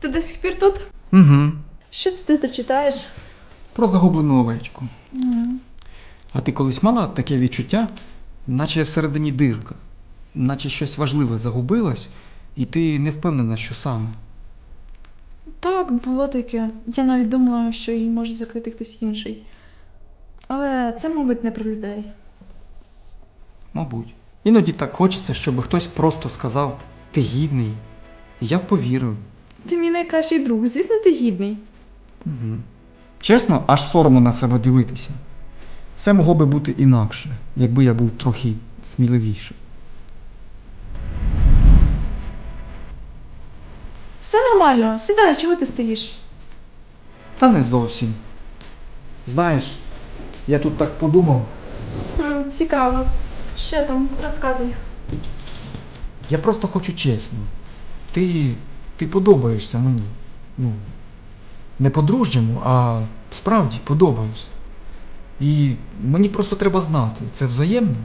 Ти до сих пір тут? Угу. Що це ти тут читаєш? Про загублену овечку. А ти колись мала таке відчуття, наче всередині дирка, наче щось важливе загубилось, і ти не впевнена, що саме. Так, було таке. Я навіть думала, що її може закрити хтось інший. Але це, мабуть, не про людей. Мабуть. Іноді так хочеться, щоб хтось просто сказав ти гідний. І я повірив. Ти мій найкращий друг, звісно, ти гідний. Угу. Чесно, аж соромно на себе дивитися. Все могло би бути інакше, якби я був трохи сміливіший. Все нормально, сідай, чого ти стоїш? Та не зовсім. Знаєш, я тут так подумав. М, Цікаво. Що там? Розказуй. Я просто хочу чесно. Ти. Ти подобаєшся мені. Ну, не по-дружньому, а справді подобаєшся. І мені просто треба знати, це взаємно.